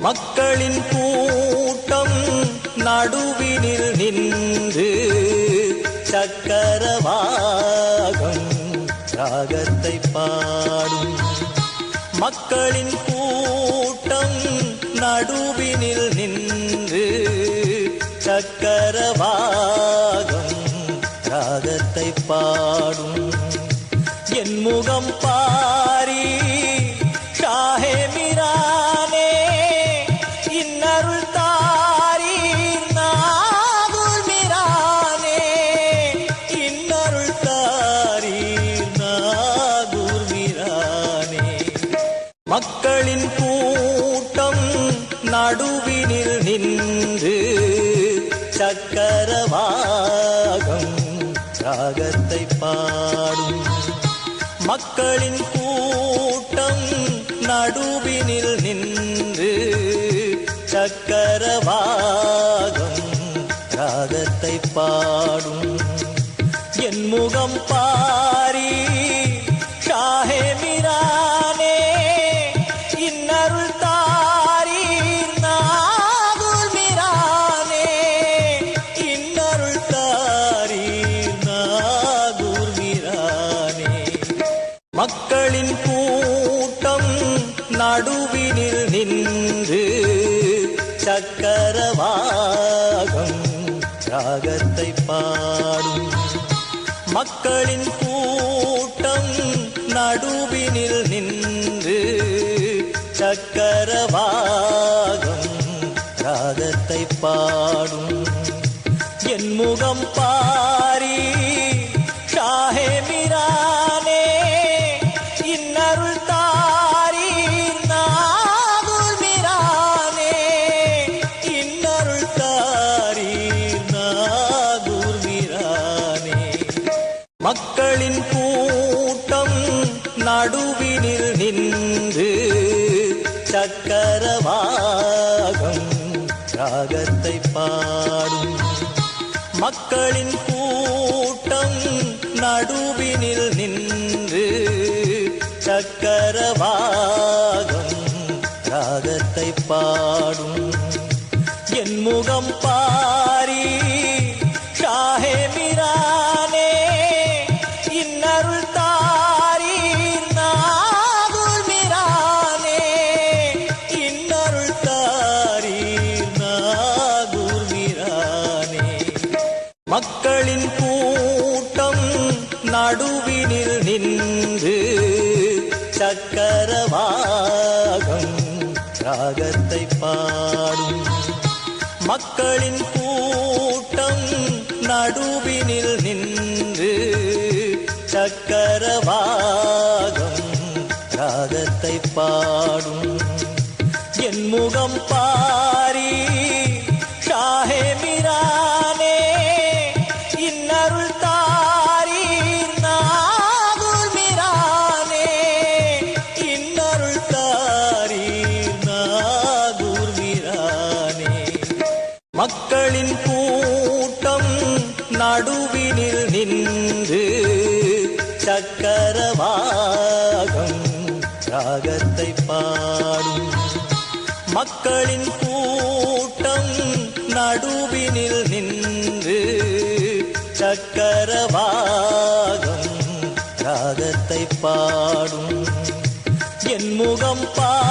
மக்களின் கூட்டம் நடுவினில் நின்று சக்கரவாகம் ராகத்தை பாடும். மக்களின் கூட்டம் நடுவினில் நின்று சக்கரவாகம் ராகத்தை பாடும். என் முகம் பாரீ மக்களின் கூட்டம் நடுவினில் நின்று சக்கரவாகம் ராகத்தை பாடும். மக்களின் கூட்டம் நடுவினில் நின்று சக்கரவாகம் ராகத்தை பாடும். என் முகம் பாரி ஷாஹே மிரா. நடுவினில் நின்று சக்கரவாகம் ராகத்தை பாடும். மக்களின் கூட்டம் நடுவினில் நின்று சக்கரவாகம் ராகத்தை பாடும். என் முகம் பா மக்களின் கூட்டம் நடுவினில் நின்று சக்கரவாகம் ராகத்தை பாடும். மக்களின் கூட்டம் நடுவினில் நின்று சக்கரவாகம் ராகத்தை பாடும். என் முகம் பா மக்களின் கூட்டம் நடுவினில் நின்று சக்கரவாகம் ராகத்தை பாடும். மக்களின் கூட்டம் நடுவினில் நின்று சக்கரவாகம் ராகத்தை பாடும். என் முகம் பாரி ஷாஹே நின்று சக்கரவாகம் ராகத்தை பாடும். மக்களின் கூட்டம் நடுவினில் நின்று சக்கரவாகம் ராகத்தை பாடும். என் முகம் பா